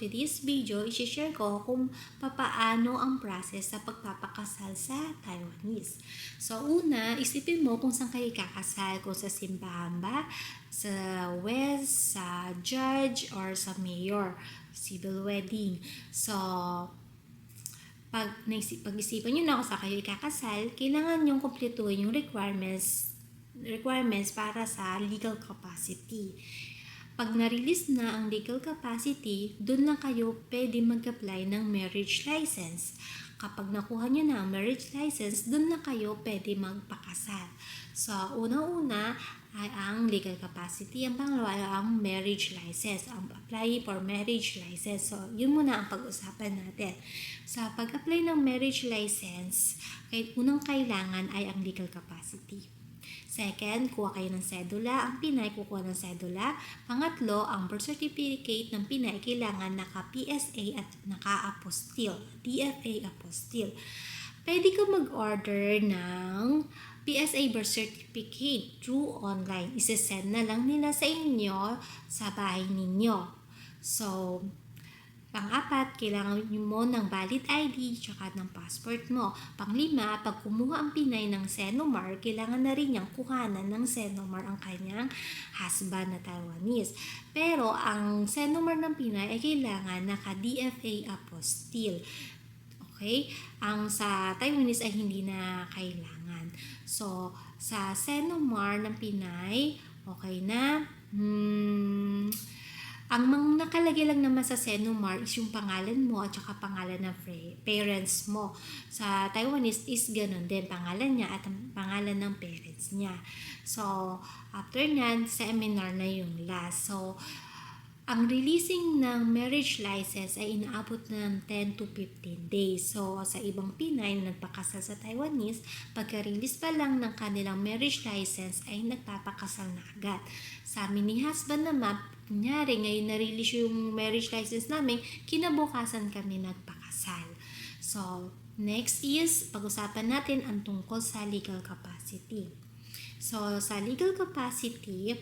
To this video, isi-share ko kung papaano ang process sa pagpapakasal sa Taiwanese. So, una, isipin mo kung saan kayo kakasal. Kung sa simbahan ba, sa west, sa judge, or sa mayor. Civil wedding. So, pag naisip, pag-isipan nyo na kung saan kayo ikakasal, kailangan yung kumpletuhin yung requirements requirements para sa legal capacity. Pag na-release na ang legal capacity, doon lang kayo pwede mag-apply ng marriage license. Kapag nakuha nyo na ang marriage license, doon lang kayo pwede magpakasal. So, unang-una ay ang legal capacity. Ang pangalawa ay ang marriage license. Ang apply for marriage license. So, yun muna ang pag-usapan natin. Sa pag-apply ng marriage license, unang kailangan ay ang legal capacity. Second, kuha kayo ng sedula. Ang Pinay, kukuha ng sedula. Pangatlo, ang birth certificate ng Pinay, kailangan naka-PSA at naka-apostille. DFA apostille. Pwede ka mag-order ng PSA birth certificate through online. Isesend na lang nila sa inyo sa bahay ninyo. So, Pang-apat, kailangan mo ng valid ID tsaka ng passport mo. Pang-lima, pag kumuha ang Pinay ng Senomar, kailangan na rin niyang kuhanan ng Senomar ang kanyang husband na Taiwanese. Pero ang Senomar ng Pinay ay kailangan naka-DFA apostille. Okay? Ang sa Taiwanese ay hindi na kailangan. So, sa Senomar ng Pinay, okay na. Hmm, ang mga nakalagay lang naman sa Senomar is yung pangalan mo at saka pangalan ng parents mo. Sa Taiwanese is ganun din, pangalan niya at ang pangalan ng parents niya. So, after nyan, seminar na yung last. So, ang releasing ng marriage license ay inaabot ng 10 to 15 days. So, sa ibang Pinay na nagpakasal sa Taiwanese, pagka-release pa lang ng kanilang marriage license ay nagpapakasal na agad. Sa amin ni husband naman, kunyari ngayon na-release yung marriage license namin, kinabukasan kami nagpakasal. So, next is, pag-usapan natin ang tungkol sa legal capacity. So, sa legal capacity,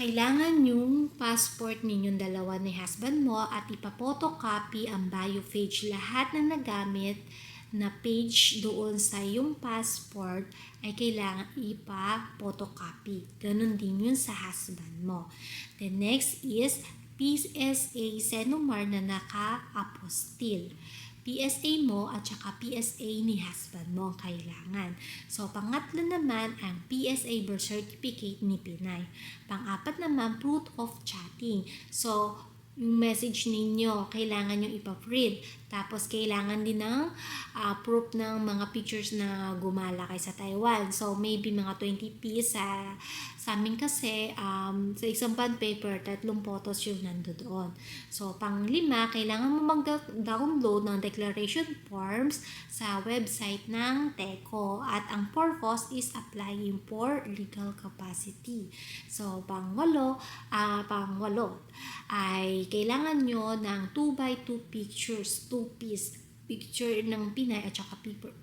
kailangan yung passport ninyong dalawa ni husband mo at ipapotocopy ang bio page. Lahat ng nagamit na page doon sa yung passport ay kailangan ipa-photocopy. Ganon din yun sa husband mo. The next is PSA Senomar na naka-apostille. PSA mo at saka PSA ni husband mo ang kailangan. So, pangatlo naman ang PSA birth certificate ni Pinay. Pang-apat naman, proof of chatting. So, yung message ninyo, kailangan nyo ipa-print. Tapos, kailangan din ng uh, proof ng mga pictures na gumala kay sa Taiwan. So, maybe mga 20 piece sa, sa amin kasi, um, sa isang bond paper, tatlong photos yung nando doon. So, pang lima, kailangan mo mag-download ng declaration forms sa website ng TECO. At ang purpose is applying for legal capacity. So, pang walo, uh, pang walo, ay kailangan nyo ng 2x2 pictures, 2 piece picture ng Pinay at saka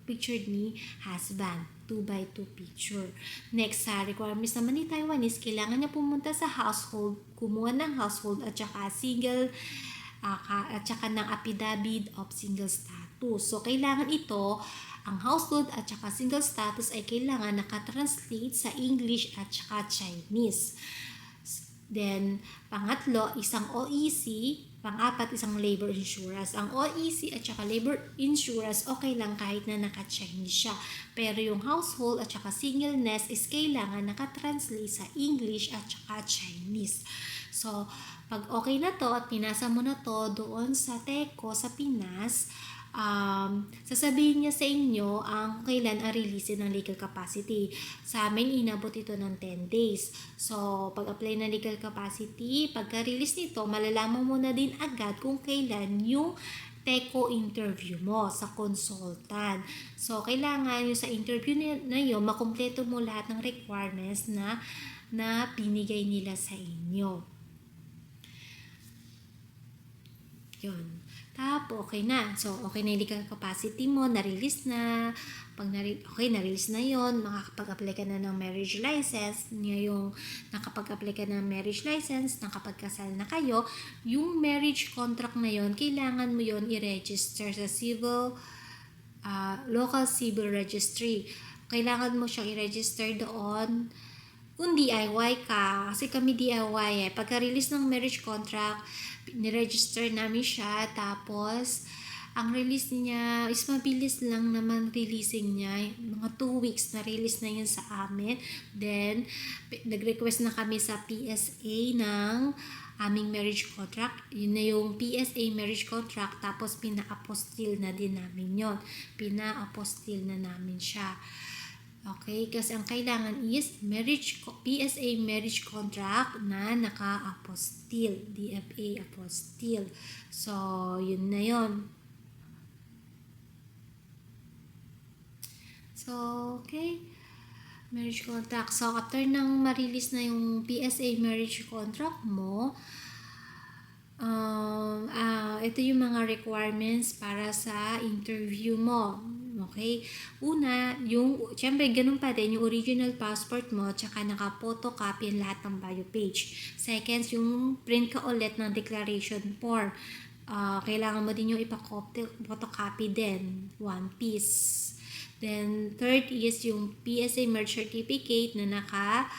picture ni husband. 2x2 picture. Next, sa requirements naman ni Taiwanese, kailangan niya pumunta sa household, kumuha ng household at saka single uh, at saka ng affidavit of single status. So, kailangan ito, ang household at saka single status ay kailangan nakatranslate sa English at saka Chinese. Then, pangatlo, isang OEC. Pang-apat, isang labor insurance. Ang OEC at saka labor insurance, okay lang kahit na naka-Chinese siya. Pero yung household at saka singleness is kailangan nakatranslate sa English at saka Chinese. So, pag okay na to at pinasa mo na to doon sa TECO sa Pinas, um, sasabihin niya sa inyo ang kailan ang release ng legal capacity. Sa amin, inabot ito ng 10 days. So, pag-apply ng legal capacity, pagka-release nito, malalaman mo na din agad kung kailan yung TECO interview mo sa consultant. So, kailangan yung sa interview na yun, makumpleto mo lahat ng requirements na na binigay nila sa inyo. Yun. Tapos, okay na. So, okay na yung legal capacity mo, na-release na. Pag nare- okay, na-release na yon makakapag-apply ka na ng marriage license. Ngayong nakapag-apply ka ng marriage license, nakapagkasal na kayo, yung marriage contract na yon kailangan mo yon i-register sa civil, ah, local civil registry. Kailangan mo siyang i-register doon kung DIY ka, kasi kami DIY eh. Pagka-release ng marriage contract, niregister namin siya, tapos, ang release niya is mabilis lang naman releasing niya. Mga 2 weeks na release na yun sa amin. Then, nag-request na kami sa PSA ng aming marriage contract. Yun na yung PSA marriage contract. Tapos, pina-apostil na din namin yon Pina-apostil na namin siya. Okay, kasi ang kailangan is marriage PSA marriage contract na naka-apostil, DFA apostil. So, yun na yun. So, okay. Marriage contract. So, after nang ma-release na yung PSA marriage contract mo, um, ah, ito yung mga requirements para sa interview mo. Okay? Una, yung, syempre, ganun pa din, yung original passport mo, tsaka naka-photocopy ang lahat ng bio page. Second, yung print ka ulit ng declaration form. Ah, kailangan mo din yung ipa-photocopy din, one piece. Then, third is yung PSA merge certificate na naka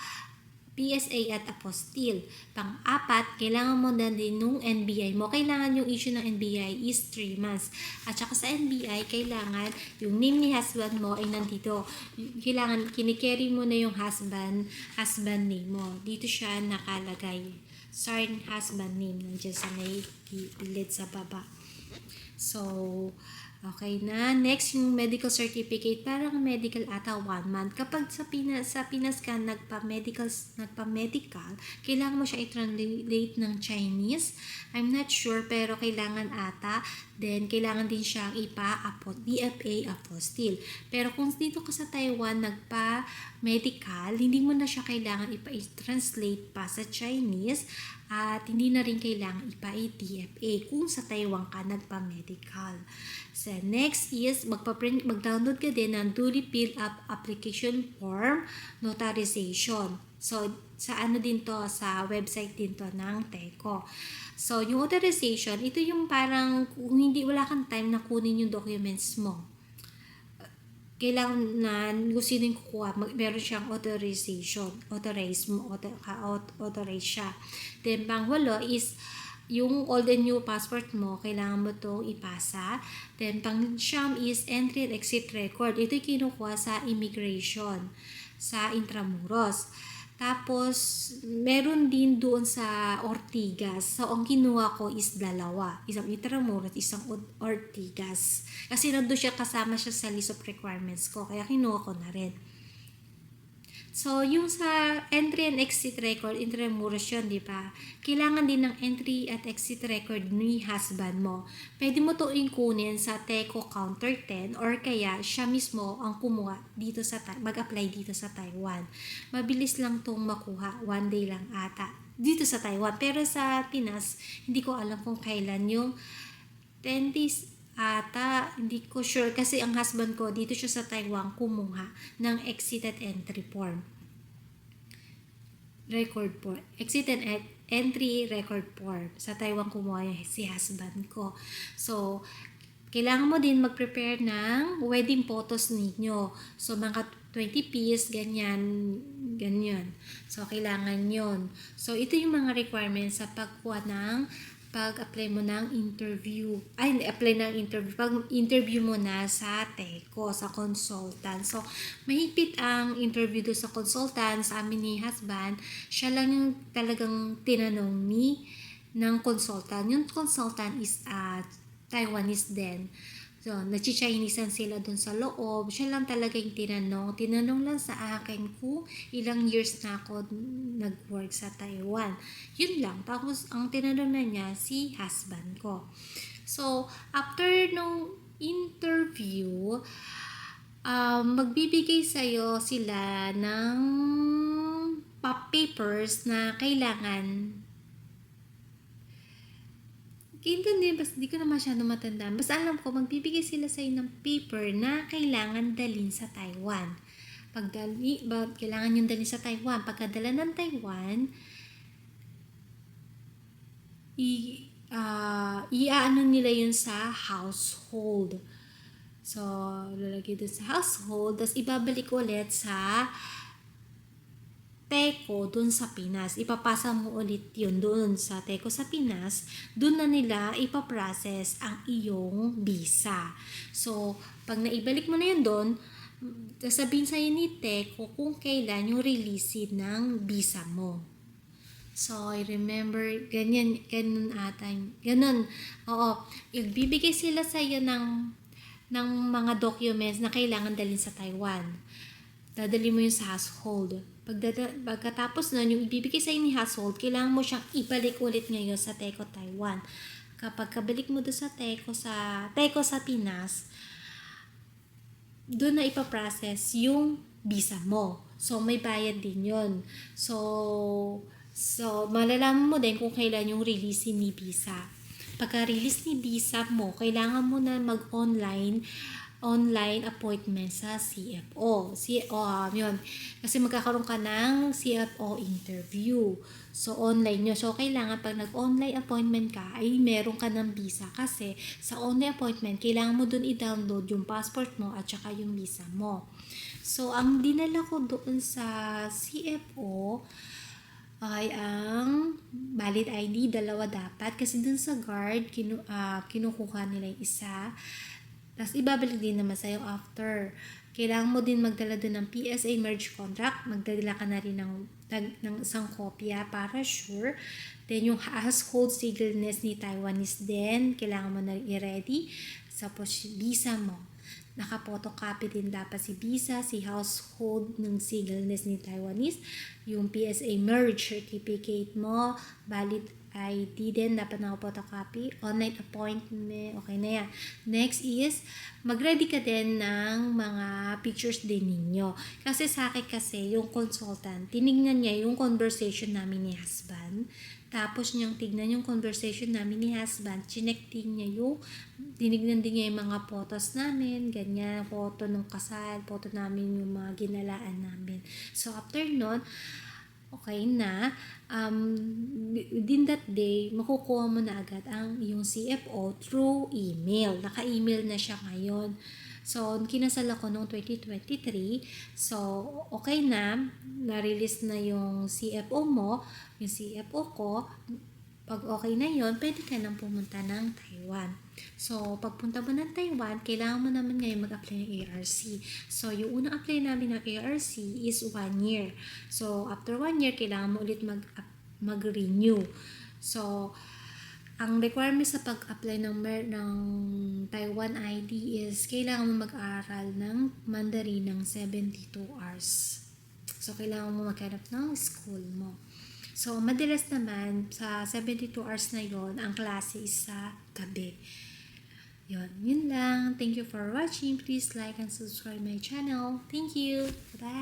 PSA at apostille. Pang-apat, kailangan mo na din nung NBI mo. Kailangan yung issue ng NBI is 3 months. At saka sa NBI, kailangan yung name ni husband mo ay nandito. Kailangan, kinikerry mo na yung husband, husband name mo. Dito siya nakalagay. Sorry, husband name. Nandiyan sa may gilid sa baba. So, okay na. Next, yung medical certificate. Parang medical ata one month. Kapag sa Pinas, sa Pinas ka nagpa-medical, nagpa-medical, kailangan mo siya i-translate ng Chinese. I'm not sure, pero kailangan ata. Then, kailangan din siyang ipa-apo, DFA apostille. Pero kung dito ka sa Taiwan nagpa-medical, hindi mo na siya kailangan ipa-translate pa sa Chinese at hindi na rin kailangan ipa-DFA kung sa Taiwan ka nagpa-medical. So, next is magpa-print, mag-download ka din ng duly filled up application form notarization. So, sa ano din to, sa website din to ng TECO. So, yung authorization, ito yung parang kung hindi wala kang time na kunin yung documents mo kailangan na kung sino yung kukuha, mag, meron siyang authorization, authorize mo, author, authorize siya. Then, pangwalo is, yung old and new passport mo, kailangan mo to ipasa. Then, pang siyam is entry and exit record. Ito yung kinukuha sa immigration, sa Intramuros. Tapos, meron din doon sa Ortigas. So, ang kinuha ko is dalawa. Isang Intramuros, isang Or- Ortigas. Kasi nandun siya kasama siya sa list of requirements ko. Kaya kinuha ko na rin. So, yung sa entry and exit record, Intramuros yun, di ba? Kailangan din ng entry at exit record ni husband mo. Pwede mo to kunin sa TECO Counter 10 or kaya siya mismo ang kumuha dito sa mag-apply dito sa Taiwan. Mabilis lang tong makuha, one day lang ata dito sa Taiwan. Pero sa Pinas, hindi ko alam kung kailan yung 10 days ata, hindi ko sure kasi ang husband ko dito siya sa Taiwan kumuha ng exit at entry form. Record form. Exit and en- entry record form. Sa Taiwan kumuha yung si husband ko. So, kailangan mo din mag-prepare ng wedding photos ninyo. So, mga 20 piece, ganyan, ganyan. So, kailangan yon So, ito yung mga requirements sa pagkuha ng pag-apply mo ng interview. Ay, apply ng interview. Pag interview mo na sa TECO, sa consultant. So, mahigpit ang interview do sa consultant, sa amin ni husband. Siya lang yung talagang tinanong ni ng consultant. Yung consultant is uh, Taiwanese din. So, nachi-Chinesean sila dun sa loob. Siya lang talaga yung tinanong. Tinanong lang sa akin kung ilang years na ako nag-work sa Taiwan. Yun lang. Tapos, ang tinanong na niya, si husband ko. So, after nung interview, um, magbibigay sa'yo sila ng pa- papers na kailangan Kinto din, basta di ko na masyado matandaan. Basta alam ko, magbibigay sila sa'yo ng paper na kailangan dalhin sa Taiwan. Pag dali, ba, kailangan yung dalhin sa Taiwan. Pagkadala ng Taiwan, i, ah, iaano nila yun sa household. So, lalagay dun sa household, tapos ibabalik ulit sa Teko dun sa Pinas. Ipapasa mo ulit yun dun sa Teko sa Pinas. Dun na nila ipaprocess ang iyong visa. So, pag naibalik mo na yun dun, sasabihin sa'yo ni Teko kung kailan yung release ng visa mo. So, I remember, ganyan, ganun ata, ganun. Oo, ibibigay sila sa iyo ng, ng mga documents na kailangan dalhin sa Taiwan. Dadali mo yun sa household. Pagdada, pagkatapos nun, yung ibibigay sa ni household, kailangan mo siyang ibalik ulit ngayon sa Teco, Taiwan. Kapag kabalik mo doon sa Teco sa, Teco sa Pinas, doon na ipaprocess yung visa mo. So, may bayad din yon So, so malalaman mo din kung kailan yung release ni visa. Pagka-release ni visa mo, kailangan mo na mag-online online appointment sa CFO. CFO, um, yun. Kasi magkakaroon ka ng CFO interview. So, online nyo. So, kailangan pag nag-online appointment ka, ay meron ka ng visa. Kasi sa online appointment, kailangan mo dun i-download yung passport mo at saka yung visa mo. So, ang dinala ko doon sa CFO, ay ang valid ID, dalawa dapat. Kasi dun sa guard, kinu, ah, kinukuha nila yung isa. Tapos ibabalik din naman sa'yo after. Kailangan mo din magdala dun ng PSA merge contract. Magdala ka na rin ng, ng isang kopya para sure. Then yung household singleness ni Taiwanese din, kailangan mo na i-ready. Tapos visa mo naka-photocopy din dapat si visa, si household ng singleness ni Taiwanese, yung PSA merge certificate mo, valid ID din, dapat naka-photocopy, online appointment, okay na yan. Next is, mag-ready ka din ng mga pictures din ninyo. Kasi sa akin kasi, yung consultant, tinignan niya yung conversation namin ni husband, tapos niyang tignan yung conversation namin ni husband, chinek din niya yung, tinignan din niya yung mga photos namin, ganyan, photo ng kasal, photo namin yung mga ginalaan namin. So, after nun, okay na, um, within that day, makukuha mo na agad ang iyong CFO through email. Naka-email na siya ngayon. So, kinasal ako noong 2023. So, okay na. Na-release na yung CFO mo, yung CFO ko. Pag okay na yon pwede ka nang pumunta ng Taiwan. So, pagpunta mo ng Taiwan, kailangan mo naman ngayon mag-apply ng ARC. So, yung unang apply namin ng ARC is one year. So, after one year, kailangan mo ulit mag- mag-renew. So, ang requirement sa pag-apply ng, mer- ng Taiwan ID is kailangan mo mag-aral ng Mandarin ng 72 hours. So, kailangan mo maghanap ng school mo. So, madalas naman, sa 72 hours na yon ang klase is sa gabi. Yun, yun lang. Thank you for watching. Please like and subscribe my channel. Thank you. Bye!